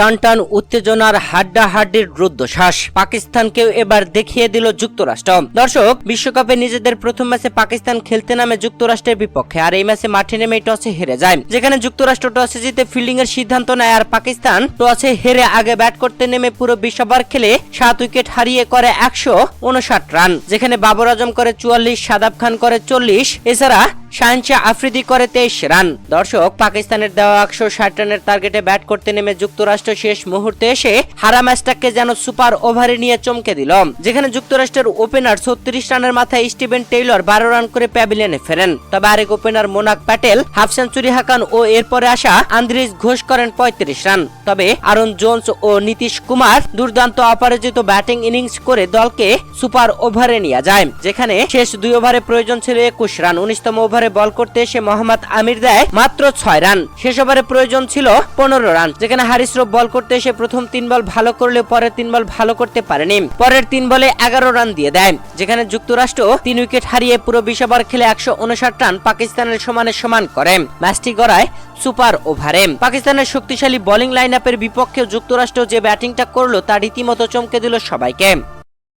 টান টান উত্তেজনার হাড্ডাহাড্ডির রুদ্ধশ্বাস। পাকিস্তানকেও এবার দেখিয়ে দিল যুক্তরাষ্ট্র। দর্শক, বিশ্বকাপে নিজেদের প্রথম ম্যাচে পাকিস্তান খেলতে নামে যুক্তরাষ্ট্রের বিপক্ষে, আর এই ম্যাচে মাঠে নেমে টসে হেরে যায়। যেখানে যুক্তরাষ্ট্র টসে জিতে ফিল্ডিং এর সিদ্ধান্ত নেয়, আর পাকিস্তান টসে হেরে আগে ব্যাট করতে নেমে পুরো বিশ খেলে সাত উইকেট হারিয়ে করে একশো উনষাট রান। যেখানে বাবর আজম করে চুয়াল্লিশ, সাদাব খান করে চল্লিশ, এছাড়া শাহনশা আফ্রিদি করে তেইশ রান। দর্শক, পাকিস্তানের দেওয়া একশো ষাট রানের টার্গেটে ব্যাট করতে নেমে যুক্তরাষ্ট্র শেষ মুহূর্তে এসে হারা ম্যাচটাকে যেন সুপার ওভারে নিয়ে চমকে দিল। যেখানে যুক্তরাষ্ট্রের ওপেনার ছত্রিশ রানের মাথায় স্টিভেন টেইলর বারো রান করে প্যাভিলিয়নে ফেরেন। তবে আরেক opener Monank Patel half century হাঁকান ও এরপরে আসা আন্দ্রিজ ঘোষ করেন পঁয়ত্রিশ রান। তবে আরন জোন্স ও নীতিশ কুমার দুর্দান্ত অপরাজিত ব্যাটিং ইনিংস করে দলকে সুপার ওভারে নিয়ে যায়, যেখানে শেষ দুই ওভারে প্রয়োজন ছিল একুশ রান। উনিশতম ওভারে বল করতে এসে মোহাম্মদ আমির দেয় মাত্র ছয় রান। শেষ ওভারে প্রয়োজন ছিল পনেরো রান, যেখানে হারিস রফ বল করতে এসে প্রথম তিন বল ভালো করলে পরের তিন বল ভালো করতে পারেনি। পরের তিন বলে এগারো রান দিয়ে দেয়। যেখানে যুক্তরাষ্ট্র তিন উইকেট হারিয়ে পুরো বিশ ওভার খেলে একশো উনষাট রান পাকিস্তানের সমানে সমান করে। ম্যাচটি গড়ায় সুপার ওভারে। পাকিস্তানের শক্তিশালী বোলিং লাইন আপের বিপক্ষে যুক্তরাষ্ট্র যে ব্যাটিংটা করল, তা রীতিমতো চমকে দিল সবাইকে।